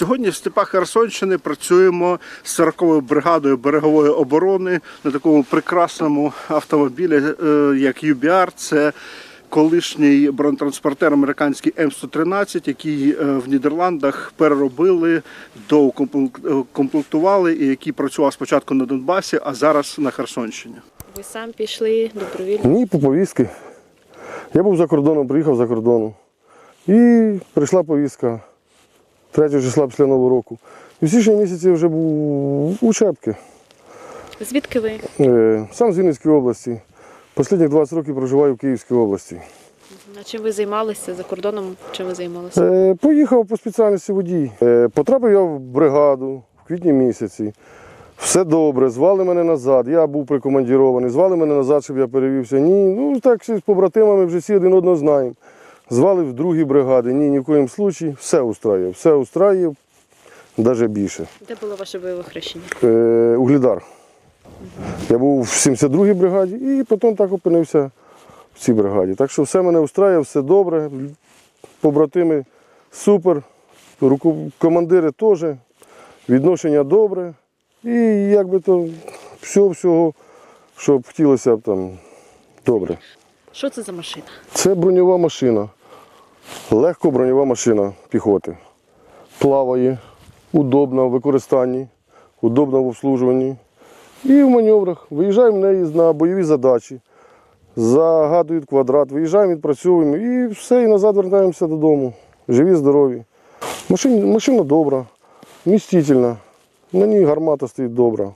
Сьогодні в степах Херсонщини працюємо з 40-ю бригадою берегової оборони на такому прекрасному автомобілі, е, як UBR. Це колишній бронетранспортер американський М113, який е, в Нідерландах переробили, доукомплектували і який працював спочатку на Донбасі, а зараз на Херсонщині. Ви сам пішли добровільно. Ні, по повістки. Я був за кордоном, приїхав за кордону. І прийшла повістка 3 числа після Нового року. І в січні місяці вже був у Чепки. Звідки ви? Е, Сам з Вінницької області. Останні 20 років проживаю в Київській області. А чим ви займалися за кордоном? Чим ви займалися? Е, Поїхав по спеціальності водій. Е, Потрапив я в бригаду в квітні місяці. Все добре, звали мене назад. Я був прикомандірований, звали мене назад, щоб я перевівся. Ні, ну так з побратимами вже всі один одного знаємо. Звали в другій бригади. Ні, ні в коїм случаї. Все устраює. Все устраює, навіть більше. Де було ваше бойове хрещення? Е, Углідар. Я був в 72-й бригаді і потім так опинився в цій бригаді. Так що все мене устраює, все добре. Побратими супер, командири теж, відношення добре. І якби то всього-всього, що б хотілося б там добре. Що це за машина? Це броньова машина. Легко броньова машина піхоти. Плаває, удобна в використанні, удобна в обслужуванні. І в маневрах. Виїжджаємо в неї на бойові задачі, загадують квадрат, виїжджаємо, відпрацьовуємо і все, і назад вертаємося додому. Живі, здорові. Машина, машина добра, містительна. На ній гармата стоїть добра.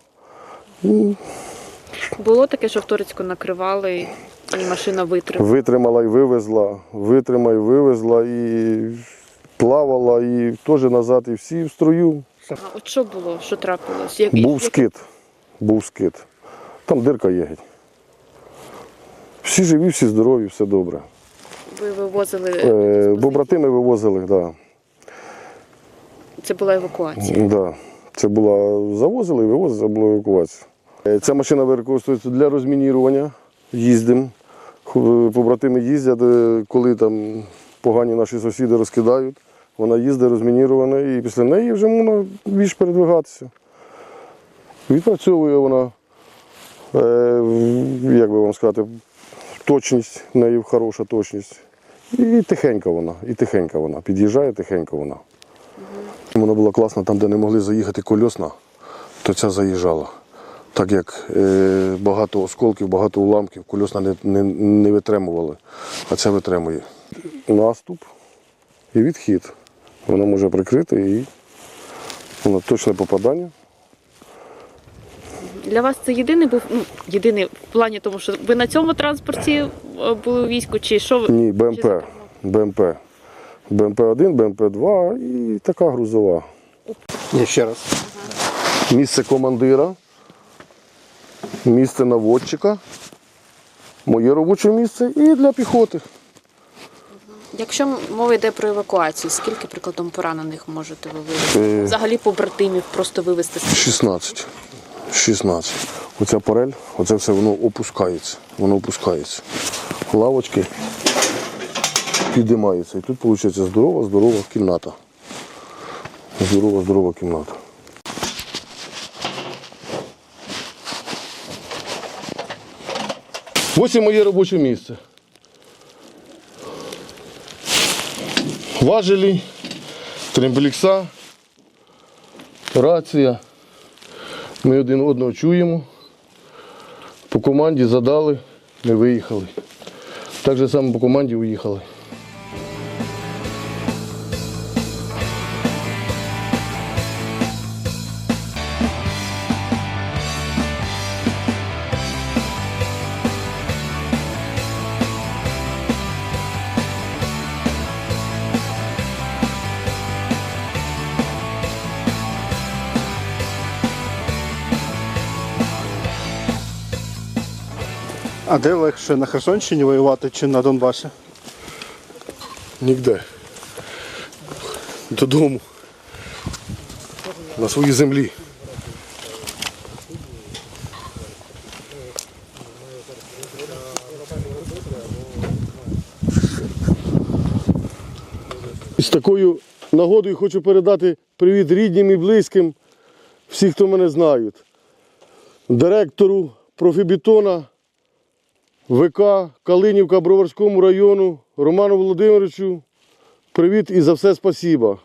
Було таке, що в Торецьку накривали і машина витримала. Витримала і вивезла, витримала і вивезла, і плавала, і теж назад, і всі в строю. А от що було? Що трапилось? Як, Був скид. Був скид. Там дирка є. Всі живі, всі здорові, все добре. Ви вивозили Е, експозицію? Побратими вивозили, так. Да. Це була евакуація. Да. Це була завозили і вивозили, це була евакуація. Е, Ця машина використовується для розмінірування. Їздимо. Ху- Побратими їздять, е, коли там погані наші сусіди розкидають. Вона їздить розмінірована і після неї вже можна більш передвигатися. Відпрацьовує вона, е, як би вам сказати, точність, в неї хороша точність. І тихенька вона, і тихенька вона. Під'їжджає тихенько вона. Вона була класна там, де не могли заїхати кольосна, то ця заїжджала. Так як е, багато осколків, багато уламків, кольосна не, не, не витримували, а це витримує. Наступ і відхід. Вона може прикрити і вона точне попадання. Для вас це єдиний був ну, єдиний в плані тому, що ви на цьому транспорті е, були у війську, чи що ви? Ні, БМП. БМП. БМП-1, БМП-2 і така грузова. Ні, ще раз. Місце командира, місце наводчика, моє робоче місце і для піхоти. Якщо мова йде про евакуацію, скільки прикладом поранених можете ви вивезти? Е. Взагалі побратимів просто вивезти 16. 16. Оця парель, оце все воно опускається. Воно опускається. Лавочки підіймаються. І тут виходить здорова, здорова кімната. Здорова, здорова кімната. Ось і моє робоче місце. Важелі, трембелікса, рація. Ми один одного чуємо. По команді задали, ми виїхали. Так же само по команді уїхали. А де легше на Херсонщині воювати чи на Донбасі? Нігде. Додому. На своїй землі. Із такою Нагодою хочу передати привіт рідним і близьким, всі, хто мене знають. Директору профібетона ВК Калинівка Броварському району Роману Володимировичу. Привіт і за все спасіба.